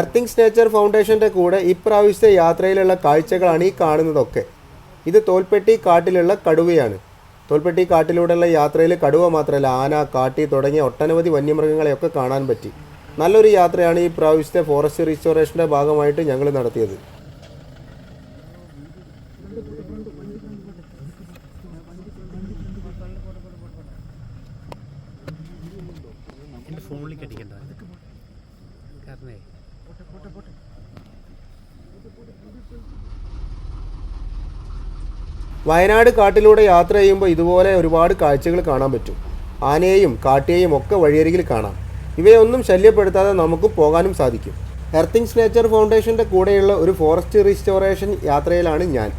എർത്തിങ്സ് nature ഫൗണ്ടേഷന്റെ കൂടെ ഇപ്രാവശ്യത്തെ യാത്രയിലുള്ള കാഴ്ചകളാണ് ഈ കാണുന്നതൊക്കെ. ഇത് തോൽപ്പെട്ടി കാട്ടിലുള്ള കടുവയാണ്. തോൽപ്പെട്ടി കാട്ടിലൂടെയുള്ള യാത്രയിൽ കടുവ മാത്രമല്ല ആന കാട്ടി തുടങ്ങിയ ഒട്ടനവധി വന്യമൃഗങ്ങളെയൊക്കെ കാണാൻ പറ്റി. നല്ലൊരു യാത്രയാണ് ഈ പ്രാവശ്യത്തെ ഫോറസ്റ്റ് റീസ്റ്റോറേഷന്റെ ഭാഗമായിട്ട് ഞങ്ങൾ നടത്തിയത്. ഫോണിലേക്ക് അടിക്കണ്ട. വയനാട് കാട്ടിലൂടെ യാത്ര ചെയ്യുമ്പോൾ ഇതുപോലെ ഒരുപാട് കാഴ്ചകൾ കാണാൻ പറ്റും. ആനയെയും കാട്ടിയെയും ഒക്കെ വഴിയരികിൽ കാണാം. ഇവയൊന്നും ശല്യപ്പെടുത്താതെ നമുക്ക് പോകാനും സാധിക്കും. എർത്തിങ്സ് നേച്ചർ ഫൗണ്ടേഷന്റെ കൂടെയുള്ള ഒരു ഫോറസ്റ്റ് റീസ്റ്റോറേഷൻ യാത്രയിലാണ് ഞാൻ.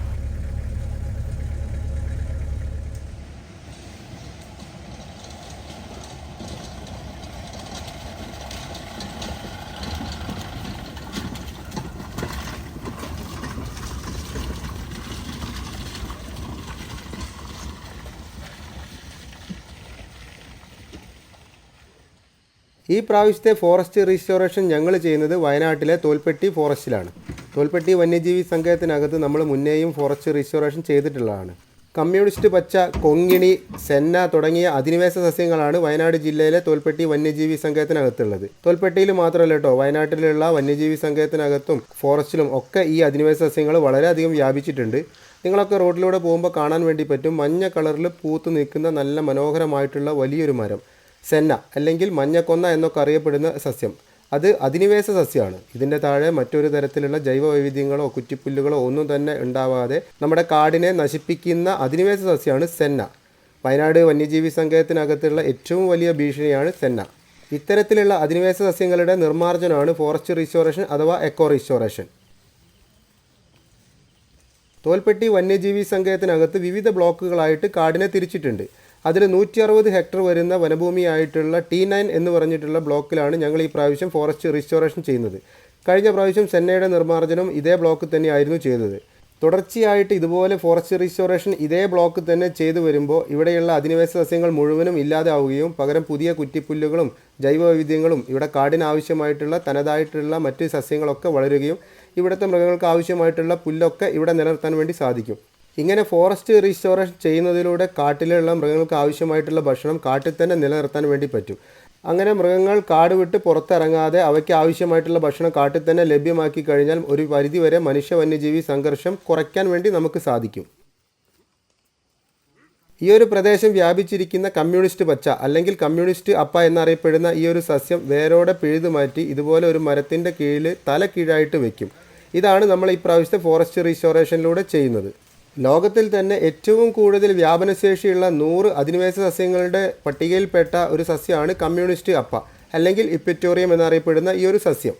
ഈ പ്രാവശ്യത്തെ ഫോറസ്റ്റ് റീസ്റ്റോറേഷൻ ഞങ്ങൾ ചെയ്യുന്നത് വയനാട്ടിലെ തോൽപ്പെട്ടി ഫോറസ്റ്റിലാണ് തോൽപ്പെട്ടി വന്യജീവി സങ്കേതത്തിനകത്ത് നമ്മൾ മുന്നേയും ഫോറസ്റ്റ് റീസ്റ്റോറേഷൻ ചെയ്തിട്ടുള്ളതാണ്. കമ്മ്യൂണിസ്റ്റ് പച്ച കൊങ്ങിണി സെന്ന തുടങ്ങിയ അധിനിവേശ സസ്യങ്ങളാണ് വയനാട് ജില്ലയിലെ തോൽപ്പെട്ടി വന്യജീവി സങ്കേതത്തിനകത്തുള്ളത്. തോൽപ്പെട്ടിയിൽ മാത്രമല്ല കേട്ടോ വയനാട്ടിലുള്ള വന്യജീവി സങ്കേതത്തിനകത്തും ഫോറസ്റ്റിലും ഒക്കെ ഈ അധിനിവേശ സസ്യങ്ങൾ വളരെയധികം വ്യാപിച്ചിട്ടുണ്ട്. നിങ്ങളൊക്കെ റോഡിലൂടെ പോകുമ്പോൾ കാണാൻ വേണ്ടി പറ്റും. മഞ്ഞ കളറിൽ പൂത്ത് നിൽക്കുന്ന നല്ല മനോഹരമായിട്ടുള്ള വലിയൊരു മരം. സെന്ന അല്ലെങ്കിൽ മഞ്ഞക്കൊന്ന എന്നൊക്കെ അറിയപ്പെടുന്ന സസ്യം. അത് അധിനിവേശ സസ്യമാണ് ഇതിന്റെ താഴെ മറ്റൊരു തരത്തിലുള്ള ജൈവ വൈവിധ്യങ്ങളോ കുറ്റിപ്പുല്ലുകളോ ഒന്നും തന്നെ ഉണ്ടാവാതെ നമ്മുടെ കാടിനെ നശിപ്പിക്കുന്ന അധിനിവേശ സസ്യമാണ് സെന്ന. വയനാട് വന്യജീവി സങ്കേതത്തിനകത്തുള്ള ഏറ്റവും വലിയ ഭീഷണിയാണ് സെന്ന. ഇത്തരത്തിലുള്ള അധിനിവേശ സസ്യങ്ങളുടെ നിർമ്മാർജനമാണ് ഫോറസ്റ്റ് റീസ്റ്റോറേഷൻ അഥവാ എക്കോ റീസ്റ്റോറേഷൻ. തോൽപ്പെട്ടി വന്യജീവി സങ്കേതത്തിനകത്ത് വിവിധ ബ്ലോക്കുകളായിട്ട് കാടിനെ തിരിച്ചിട്ടുണ്ട്. അതിൽ നൂറ്റി അറുപത് ഹെക്ടർ വരുന്ന വനഭൂമിയായിട്ടുള്ള ടി നയൻ എന്ന് പറഞ്ഞിട്ടുള്ള ബ്ലോക്കിലാണ് ഞങ്ങൾ ഈ പ്രാവശ്യം ഫോറസ്റ്റ് റീസ്റ്റോറേഷൻ ചെയ്യുന്നത്. കഴിഞ്ഞ പ്രാവശ്യം സെന്നയുടെ നിർമ്മാർജനം ഇതേ ബ്ലോക്ക് തന്നെയായിരുന്നു ചെയ്തത്. തുടർച്ചയായിട്ട് ഇതുപോലെ ഫോറസ്റ്റ് റീസ്റ്റോറേഷൻ ഇതേ ബ്ലോക്ക് തന്നെ ചെയ്തു വരുമ്പോൾ ഇവിടെയുള്ള അധിനിവേശ സസ്യങ്ങൾ മുഴുവനും ഇല്ലാതാവുകയും പകരം പുതിയ കുറ്റിപ്പുല്ലുകളും ജൈവവൈവിധ്യങ്ങളും ഇവിടെ കാടിന് ആവശ്യമായിട്ടുള്ള തനതായിട്ടുള്ള മറ്റ് സസ്യങ്ങളൊക്കെ വളരുകയും ഇവിടുത്തെ മൃഗങ്ങൾക്ക് ആവശ്യമായിട്ടുള്ള പുല്ലൊക്കെ ഇവിടെ നിലനിർത്താൻ വേണ്ടി സാധിക്കും. ഇങ്ങനെ ഫോറസ്റ്റ് റീസ്റ്റോറേഷൻ ചെയ്യുന്നതിലൂടെ കാട്ടിലുള്ള മൃഗങ്ങൾക്ക് ആവശ്യമായിട്ടുള്ള ഭക്ഷണം കാട്ടിൽ തന്നെ നിലനിർത്താൻ വേണ്ടി പറ്റും. അങ്ങനെ മൃഗങ്ങൾ കാട് വിട്ട് പുറത്തിറങ്ങാതെ അവയ്ക്ക് ആവശ്യമായിട്ടുള്ള ഭക്ഷണം കാട്ടിൽ തന്നെ ലഭ്യമാക്കി കഴിഞ്ഞാൽ ഒരു പരിധിവരെ മനുഷ്യ വന്യജീവി സംഘർഷം കുറയ്ക്കാൻ വേണ്ടി നമുക്ക് സാധിക്കും. ഈ ഒരു പ്രദേശം വ്യാപിച്ചിരിക്കുന്ന കമ്മ്യൂണിസ്റ്റ് പച്ച അല്ലെങ്കിൽ കമ്മ്യൂണിസ്റ്റ് അപ്പ എന്നറിയപ്പെടുന്ന ഈ ഒരു സസ്യം വേരോടെ പിഴുതു മാറ്റി ഇതുപോലെ ഒരു മരത്തിന്റെ കീഴിൽ തല കീഴായിട്ട് വയ്ക്കും ഇതാണ് നമ്മൾ ഇപ്രാവശ്യത്തെ ഫോറസ്റ്റ് റീസ്റ്റോറേഷനിലൂടെ ചെയ്യുന്നത്. ലോകത്തിൽ തന്നെ ഏറ്റവും കൂടുതൽ വ്യാപനശേഷിയുള്ള നൂറ് അധിനിവേശ സസ്യങ്ങളുടെ പട്ടികയിൽപ്പെട്ട ഒരു സസ്യമാണ് കമ്മ്യൂണിസ്റ്റ് അപ്പ അല്ലെങ്കിൽ ഇപ്പിറ്റോറിയം എന്നറിയപ്പെടുന്ന ഈ ഒരു സസ്യം.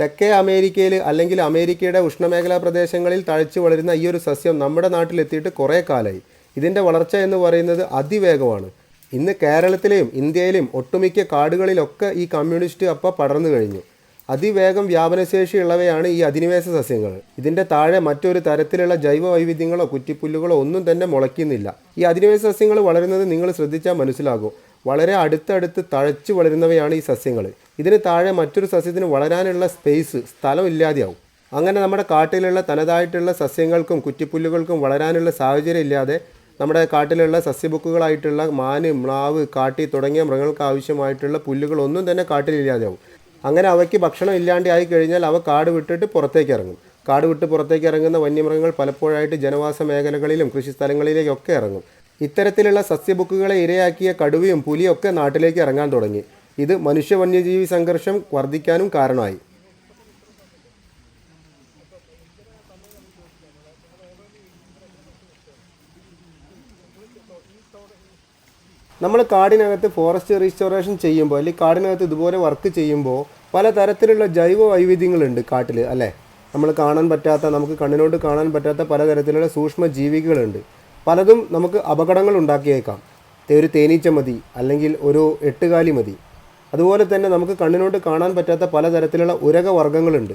തെക്കേ അമേരിക്കയിൽ അല്ലെങ്കിൽ അമേരിക്കയുടെ ഉഷ്ണമേഖലാ പ്രദേശങ്ങളിൽ തഴച്ചു വളരുന്ന ഈ ഒരു സസ്യം നമ്മുടെ നാട്ടിലെത്തിയിട്ട് കുറേ കാലമായി ഇതിന്റെ വളർച്ച എന്ന് പറയുന്നത് അതിവേഗമാണ്. ഇന്ന് കേരളത്തിലെയും ഇന്ത്യയിലെയും ഒട്ടുമിക്ക കാടുകളിലൊക്കെ ഈ കമ്മ്യൂണിസ്റ്റ് അപ്പ പടർന്നു കഴിഞ്ഞു. അതിവേഗം വ്യാപനശേഷിയുള്ളവയാണ് ഈ അധിനിവേശ സസ്യങ്ങൾ. ഇതിന്റെ താഴെ മറ്റൊരു തരത്തിലുള്ള ജൈവ വൈവിധ്യങ്ങളോ കുറ്റിപ്പുല്ലുകളോ ഒന്നും തന്നെ മുളയ്ക്കുന്നില്ല. ഈ അധിനിവേശ സസ്യങ്ങൾ വളരുന്നത് നിങ്ങൾ ശ്രദ്ധിച്ചാൽ മനസ്സിലാകും. വളരെ അടുത്തടുത്ത് തഴച്ചു വളരുന്നവയാണ് ഈ സസ്യങ്ങൾ. ഇതിന് താഴെ മറ്റൊരു സസ്യത്തിന് വളരാനുള്ള സ്പേസ് സ്ഥലം ഇല്ലാതെയാവും. അങ്ങനെ നമ്മുടെ കാട്ടിലുള്ള തനതായിട്ടുള്ള സസ്യങ്ങൾക്കും കുറ്റിപ്പുല്ലുകൾക്കും വളരാനുള്ള സാഹചര്യം ഇല്ലാതെ നമ്മുടെ കാട്ടിലുള്ള സസ്യബുക്കുകളായിട്ടുള്ള മാന് മ്ലാവ് കാട്ടി തുടങ്ങിയ മൃഗങ്ങൾക്ക് ആവശ്യമായിട്ടുള്ള പുല്ലുകളൊന്നും തന്നെ കാട്ടിലില്ലാതെയാവും. അങ്ങനെ അവയ്ക്ക് ഭക്ഷണം ഇല്ലാണ്ട് ആയി കഴിഞ്ഞാൽ അവ കാട് വിട്ടിട്ട് പുറത്തേക്ക് ഇറങ്ങും കാട് വിട്ട് പുറത്തേക്ക് ഇറങ്ങുന്ന വന്യമൃഗങ്ങൾ പലപ്പോഴായിട്ട് ജനവാസ മേഖലകളിലും കൃഷിസ്ഥലങ്ങളിലേക്കൊക്കെ ഇറങ്ങും. ഇത്തരത്തിലുള്ള സസ്യബുക്കുകളെ ഇരയാക്കിയ കടുവയും പുലിയൊക്കെ നാട്ടിലേക്ക് ഇറങ്ങാൻ തുടങ്ങി. ഇത് മനുഷ്യ വന്യജീവി സംഘർഷം വർദ്ധിക്കാനും കാരണമായി. നമ്മൾ കാടിനകത്ത് ഫോറസ്റ്റ് റീസ്റ്റോറേഷൻ ചെയ്യുമ്പോൾ അല്ലെങ്കിൽ കാടിനകത്ത് ഇതുപോലെ വർക്ക് ചെയ്യുമ്പോൾ പല തരത്തിലുള്ള ജൈവ വൈവിധ്യങ്ങളുണ്ട് കാട്ടിൽ അല്ലേ? നമ്മൾ കാണാൻ പറ്റാത്ത നമുക്ക് കണ്ണിനോട് കാണാൻ പറ്റാത്ത പലതരത്തിലുള്ള സൂക്ഷ്മ ജീവികളുണ്ട് പലതും നമുക്ക് അപകടങ്ങൾ ഉണ്ടാക്കിയേക്കാം. ഒരു തേനീച്ച മതി അല്ലെങ്കിൽ ഒരു എട്ടുകാലി മതി. അതുപോലെ തന്നെ നമുക്ക് കണ്ണിനോട് കാണാൻ പറ്റാത്ത പലതരത്തിലുള്ള ഉരക വർഗങ്ങളുണ്ട്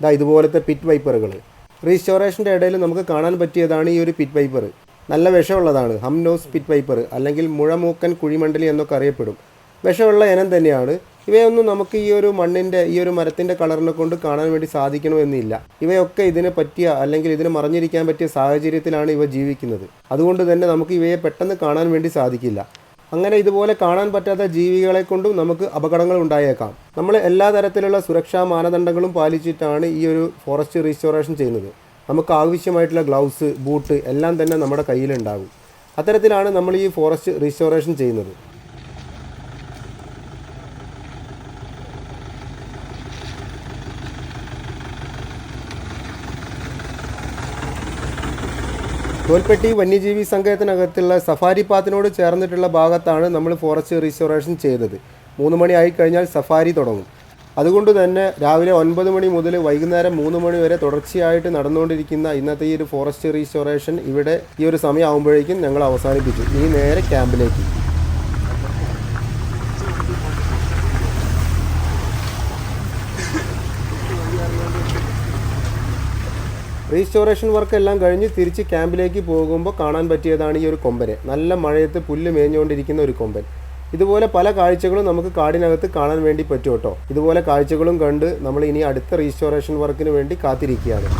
ഇതാ ഇതുപോലത്തെ പിറ്റ് വൈപ്പറുകൾ റീസ്റ്റോറേഷന്റെ ഇടയിൽ നമുക്ക് കാണാൻ പറ്റിയതാണ് ഈ ഒരു പിറ്റ് വൈപ്പർ നല്ല വിഷമുള്ളതാണ്. ഹംനോസ് പിറ്റ് വൈപ്പർ അല്ലെങ്കിൽ മുഴമൂക്കൻ കുഴിമണ്ഡലി എന്നൊക്കെ അറിയപ്പെടും. വിഷമുള്ള ഇനം തന്നെയാണ്. ഇവയൊന്നും നമുക്ക് ഈ ഒരു മണ്ണിന്റെ ഈ ഒരു മരത്തിന്റെ കളറിനെ കൊണ്ട് കാണാൻ വേണ്ടി സാധിക്കണമെന്നില്ല. ഇവയൊക്കെ ഇതിനെ പറ്റിയ അല്ലെങ്കിൽ ഇതിനെ മറിഞ്ഞിരിക്കാൻ പറ്റിയ സാഹചര്യത്തിലാണ് ഇവ ജീവിക്കുന്നത്. അതുകൊണ്ട് തന്നെ നമുക്ക് ഇവയെ പെട്ടെന്ന് കാണാൻ വേണ്ടി സാധിക്കില്ല. അങ്ങനെ ഇതുപോലെ കാണാൻ പറ്റാത്ത ജീവികളെ കൊണ്ടും നമുക്ക് അപകടങ്ങൾ ഉണ്ടായേക്കാം. നമ്മൾ എല്ലാ തരത്തിലുള്ള സുരക്ഷാ മാനദണ്ഡങ്ങളും പാലിച്ചിട്ടാണ് ഈ ഒരു ഫോറസ്റ്റ് റീസ്റ്റോറേഷൻ ചെയ്യുന്നത്. നമുക്ക് ആവശ്യമായിട്ടുള്ള ഗ്ലൗസ് ബൂട്ട് എല്ലാം തന്നെ നമ്മുടെ കയ്യിലുണ്ടാകും. അത്തരത്തിലാണ് നമ്മൾ ഈ ഫോറസ്റ്റ് റീസ്റ്റോറേഷൻ ചെയ്യുന്നത്. തോൽപ്പെട്ടി വന്യജീവി സങ്കേതത്തിനകത്തുള്ള സഫാരി പാത്തിനോട് ചേർന്നിട്ടുള്ള ഭാഗത്താണ് നമ്മൾ ഫോറസ്റ്റ് റീസ്റ്റോറേഷൻ ചെയ്തത്. മൂന്ന് മണി ആയിക്കഴിഞ്ഞാൽ സഫാരി തുടങ്ങും. അതുകൊണ്ട് തന്നെ രാവിലെ ഒൻപത് മണി മുതൽ വൈകുന്നേരം മൂന്ന് മണി വരെ തുടർച്ചയായിട്ട് നടന്നുകൊണ്ടിരിക്കുന്ന ഇന്നത്തെ ഈ ഒരു ഫോറസ്റ്റ് റീസ്റ്റോറേഷൻ ഇവിടെ ഈ ഒരു സമയം സമയമാകുമ്പോഴേക്കും ഞങ്ങൾ അവസാനിപ്പിച്ചു. ഇനി നേരെ ക്യാമ്പിലേക്ക്. റീസ്റ്റോറേഷൻ വർക്ക് എല്ലാം കഴിഞ്ഞ് തിരിച്ച് ക്യാമ്പിലേക്ക് പോകുമ്പോൾ കാണാൻ പറ്റിയതാണ് ഈ ഒരു കൊമ്പനെ. നല്ല മഴയത്ത് പുല്ല് മേഞ്ഞുകൊണ്ടിരിക്കുന്ന ഒരു കൊമ്പൻ. ഇതുപോലെ പല കാഴ്ചകളും നമുക്ക് കാടിനകത്ത് കാണാൻ വേണ്ടി പറ്റും കേട്ടോ. ഇതുപോലെ കാഴ്ചകളും കണ്ട് നമ്മൾ ഇനി അടുത്ത റീസ്റ്റോറേഷൻ വർക്കിന് വേണ്ടി കാത്തിരിക്കുകയാണ്.